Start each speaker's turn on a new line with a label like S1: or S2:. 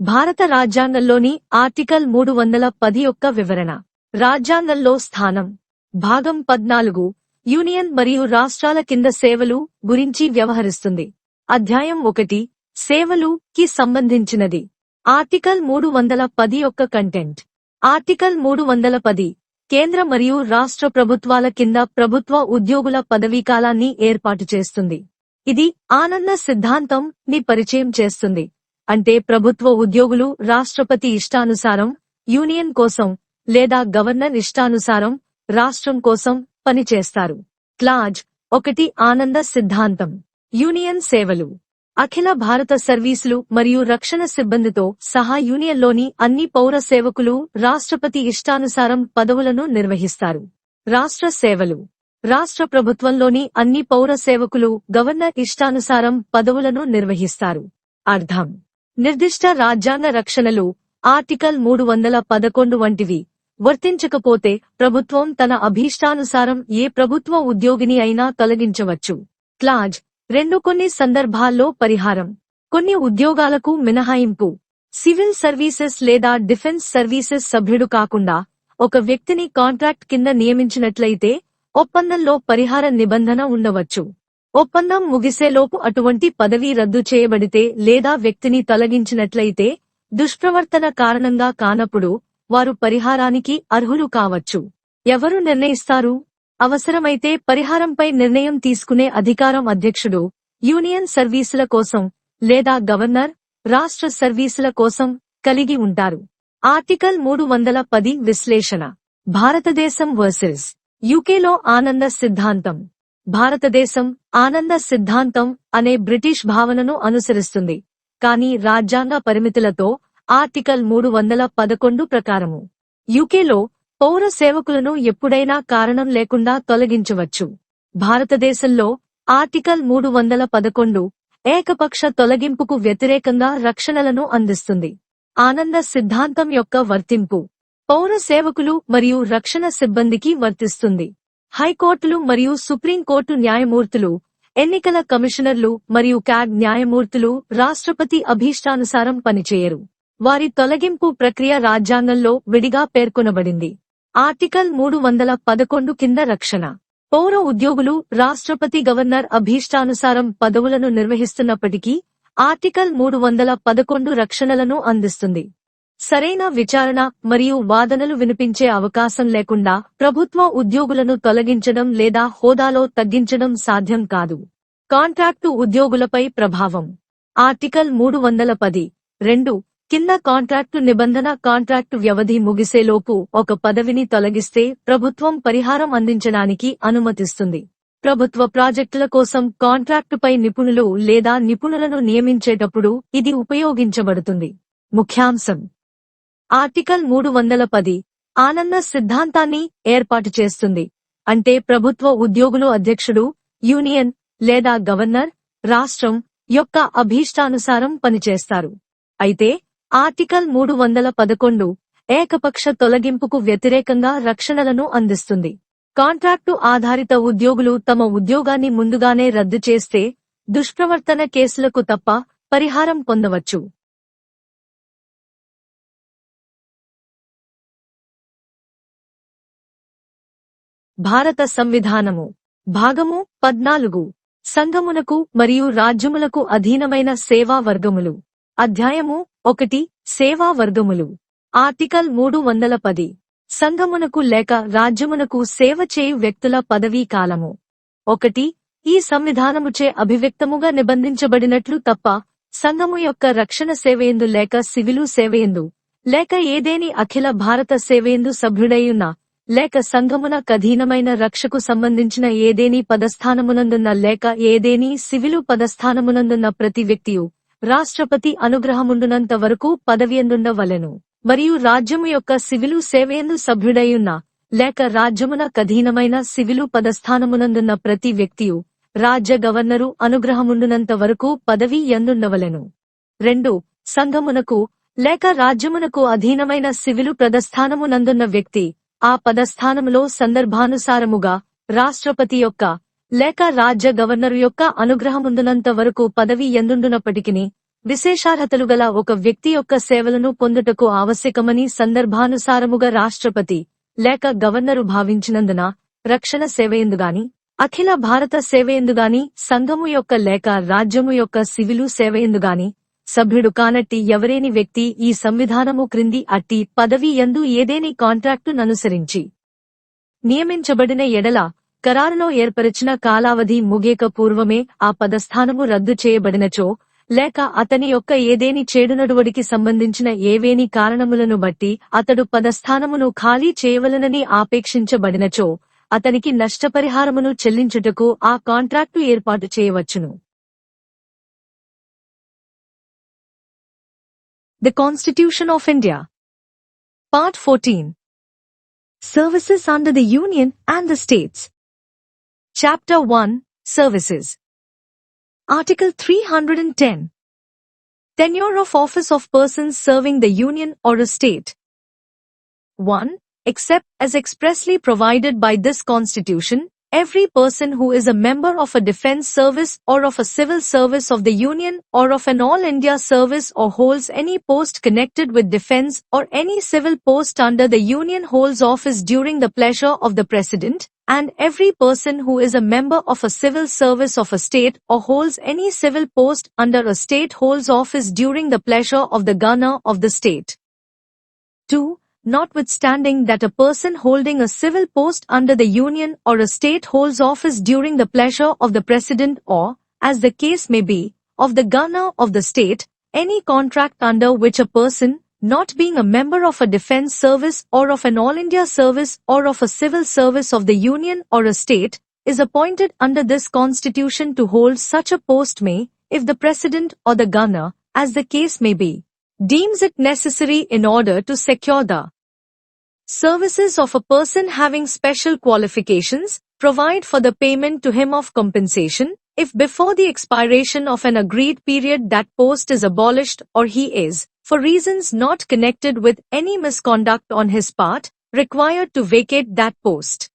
S1: భారత రాజ్యాంగంలోని ఆర్టికల్ మూడు వందల పది యొక్క వివరణ. రాజ్యాంగంలో స్థానం. భాగం పద్నాలుగు. యూనియన్ మరియు రాష్ట్రాల కింద సేవలు గురించి వ్యవహరిస్తుంది. అధ్యాయం ఒకటి. సేవలు కి సంబంధించినది. ఆర్టికల్ మూడు వందల పది యొక్క కంటెంట్. ఆర్టికల్ మూడు వందల పది. కేంద్ర మరియు రాష్ట్ర ప్రభుత్వాల కింద ప్రభుత్వ ఉద్యోగుల పదవీకాలాన్ని ఏర్పాటు చేస్తుంది. ఇది ఆనంద సిద్ధాంతం ని పరిచయం చేస్తుంది. అంటే ప్రభుత్వ ఉద్యోగులు రాష్ట్రపతి ఇష్టానుసారం యూనియన్ కోసం లేదా గవర్నర్ ఇష్టానుసారం రాష్ట్రం కోసం పనిచేస్తారు. క్లాజ్ ఒకటి ఆనంద సిద్ధాంతం. యూనియన్ సేవలు. అఖిల భారత సర్వీసులు మరియు రక్షణ సిబ్బందితో సహా యూనియన్లోని అన్ని పౌర సేవకులు రాష్ట్రపతి ఇష్టానుసారం పదవులను నిర్వహిస్తారు. రాష్ట్ర సేవలు. రాష్ట్ర ప్రభుత్వంలోని అన్ని పౌర సేవకులు గవర్నర్ ఇష్టానుసారం పదవులను నిర్వహిస్తారు. అర్థం. నిర్దిష్ట రాజ్యాంగ రక్షణలు ఆర్టికల్ మూడు వందల పదకొండు వంటివి. వర్తించకపోతే ప్రభుత్వం తన అభీష్టానుసారం ఏ ప్రభుత్వ ఉద్యోగిని అయినా తొలగించవచ్చు. క్లాజ్. రెండు కొన్ని సందర్భాల్లో పరిహారం. కొన్ని ఉద్యోగాలకు మినహాయింపు. సివిల్ సర్వీసెస్ లేదా డిఫెన్స్ సర్వీసెస్ సభ్యుడు కాకుండా ఒక వ్యక్తిని కాంట్రాక్ట్ కింద నియమించినట్లయితే ఒప్పందంలో పరిహార నిబంధన ఉండవచ్చు. ఒప్పందం ముగిసేలోపు అటువంటి పదవి రద్దు చేయబడితే లేదా వ్యక్తిని తొలగించినట్లయితే దుష్ప్రవర్తన కారణంగా కానప్పుడు వారు పరిహారానికి అర్హులు కావచ్చు. ఎవరు నిర్ణయిస్తారు? అవసరమైతే పరిహారంపై నిర్ణయం తీసుకునే అధికారం అధ్యక్షుడు యూనియన్ సర్వీసుల కోసం లేదా గవర్నర్ రాష్ట్ర సర్వీసుల కోసం కలిగి ఉంటారు. ఆర్టికల్ మూడు వందల పది విశ్లేషణ. భారతదేశం వర్సెస్. యూకేలో ఆనంద సిద్ధాంతం. భారతదేశం ఆనంద సిద్ధాంతం అనే బ్రిటిష్ భావనను అనుసరిస్తుంది. కానీ రాజ్యాంగ పరిమితులతో ఆర్టికల్ మూడు వందల పదకొండు ప్రకారము. యూకేలో పౌర సేవకులను ఎప్పుడైనా కారణం లేకుండా తొలగించవచ్చు. భారతదేశంలో ఆర్టికల్ మూడు వందల పదకొండు ఏకపక్ష తొలగింపుకు వ్యతిరేకంగా రక్షణలను అందిస్తుంది. ఆనంద సిద్ధాంతం యొక్క వర్తింపు పౌర సేవకులు మరియు రక్షణ సిబ్బందికి వర్తిస్తుంది. హైకోర్టులు మరియు సుప్రీంకోర్టు న్యాయమూర్తులు ఎన్నికల కమిషనర్లు మరియు క్యాగ్ న్యాయమూర్తులు రాష్ట్రపతి అభీష్టానుసారం పనిచేయరు. వారి తొలగింపు ప్రక్రియ రాజ్యాంగంలో విడిగా పేర్కొనబడింది. ఆర్టికల్ మూడు వందల పదకొండు కింద రక్షణ. పౌర ఉద్యోగులు రాష్ట్రపతి గవర్నర్ అభీష్టానుసారం పదవులను నిర్వహిస్తున్నప్పటికీ ఆర్టికల్ మూడు వందల పదకొండు రక్షణలను అందిస్తుంది. సరైన విచారణ మరియు వాదనలు వినిపించే అవకాశం లేకుండా ప్రభుత్వ ఉద్యోగులను తొలగించడం లేదా హోదాలో తగ్గించడం సాధ్యం కాదు. కాంట్రాక్టు ఉద్యోగులపై ప్రభావం. ఆర్టికల్ మూడు వందల పది రెండు కింద కాంట్రాక్టు నిబంధన కాంట్రాక్టు వ్యవధి ముగిసేలోపు ఒక పదవిని తొలగిస్తే ప్రభుత్వం పరిహారం అందించడానికి అనుమతిస్తుంది. ప్రభుత్వ ప్రాజెక్టుల కోసం కాంట్రాక్టుపై నిపుణులు లేదా నిపుణులను నియమించేటప్పుడు ఇది ఉపయోగించబడుతుంది. ముఖ్యాంశం. ఆర్టికల్ మూడు వందల పది ఆనంద సిద్ధాంతాన్ని ఏర్పాటు చేస్తుంది. అంటే ప్రభుత్వ ఉద్యోగులు అధ్యక్షుడు యూనియన్ లేదా గవర్నర్ రాష్ట్రం యొక్క అభీష్టానుసారం పనిచేస్తారు. అయితే ఆర్టికల్ మూడు వందల పదకొండు ఏకపక్ష తొలగింపుకు వ్యతిరేకంగా రక్షణలను అందిస్తుంది. కాంట్రాక్టు ఆధారిత ఉద్యోగులు తమ ఉద్యోగాన్ని ముందుగానే రద్దు చేస్తే దుష్ప్రవర్తన కేసులకు తప్ప పరిహారం పొందవచ్చు. భారత సంవిధానము. భాగము పద్నాలుగు. సంఘమునకు మరియు రాజ్యములకు అధీనమైన సేవా వర్గములు అధ్యాయము ఒకటి. సేవా వర్గములు ఆర్టికల్ మూడు వందల పది. సంఘమునకు లేక రాజ్యమునకు సేవ చేయు వ్యక్తుల పదవీ కాలము. ఒకటి. ఈ సంవిధానముచే అభివ్యక్తముగా నిబంధించబడినట్లు తప్ప సంఘము యొక్క రక్షణ సేవయందు లేక సివిలు సేవయందు లేక ఏదేని అఖిల భారత సేవయందు సభ్యుడైయున్న లేక సంఘమున కధీనమైన రక్షకు సంబంధించిన ఏదేని పదస్థానమునందున్న లేక ఏదేని సివిలు పదస్థానమునందున్న ప్రతి వ్యక్తియు రాష్ట్రపతి అనుగ్రహముండునంత వరకు పదవియందుండవలెను. మరియు రాజ్యము యొక్క సివిలు సేవయందు సభ్యుడైయున్న లేక రాజ్యమున కధీనమైన సివిలు పదస్థానమునందున్న ప్రతి వ్యక్తియు రాజ్య గవర్నరు అనుగ్రహముండునంత వరకు పదవి ఎందుండవలెను రెండు సంఘమునకు లేక రాజ్యమునకు అధీనమైన సివిలు ప్రదస్థానమునందున్న వ్యక్తి ఆ పదస్థానములో సందర్భానుసారముగా రాష్ట్రపతి యొక్క లేక రాజ్య గవర్నరు యొక్క అనుగ్రహముందునంత వరకు పదవి ఎందుండునప్పటికిని విశేషార్హతలు గల ఒక వ్యక్తి యొక్క సేవలను పొందుటకు ఆవశ్యకమని సందర్భానుసారముగా రాష్ట్రపతి లేక గవర్నరు భావించినందున రక్షణ సేవయందుగాని అఖిల భారత సేవయందుగాని సంఘము యొక్క లేక రాజ్యము యొక్క సివిలు సేవయందుగాని సభ్యుడు కానట్టి ఎవరేని వ్యక్తి ఈ సంవిధానము క్రింది అట్టి పదవి యందు ఏదేని కాంట్రాక్టుననుసరించి నియమించబడిన ఎడల కరారులో ఏర్పరిచిన కాలావధి ముగేక పూర్వమే ఆ పదస్థానము రద్దు చేయబడినచో లేక అతని యొక్క ఏదేని చేడునడువడికి సంబంధించిన ఏవేని కారణములను బట్టి అతడు పదస్థానమును ఖాళీ చేయవలనని ఆపేక్షించబడినచో అతనికి నష్టపరిహారమును చెల్లించుటకు ఆ కాంట్రాక్టు ఏర్పాటు చేయవచ్చును. The Constitution of India. Part 14 Services under the Union and the States. Chapter 1 Services. Article 310 Tenure of office of persons serving the Union or a state. 1. Except as expressly provided by this Constitution, every person who is a member of a defense service or of a civil service of the Union or of an All India service or holds any post connected with defense or any civil post under the Union holds office during the pleasure of the President, and every person who is a member of a civil service of a state or holds any civil post under a state holds office during the pleasure of the governor of the state. 2. Notwithstanding that a person holding a civil post under the Union or a state holds office during the pleasure of the President or, as the case may be, of the governor of the state, any contract under which a person, not being a member of a defense service or of an All India service or of a civil service of the Union or a state, is appointed under this constitution to hold such a post may, if the President or the governor, as the case may be, deems it necessary in order to secure the Services of a person having special qualifications provide for the payment to him of compensation if before the expiration of an agreed period that post is abolished or he is, for reasons not connected with any misconduct on his part, required to vacate that post.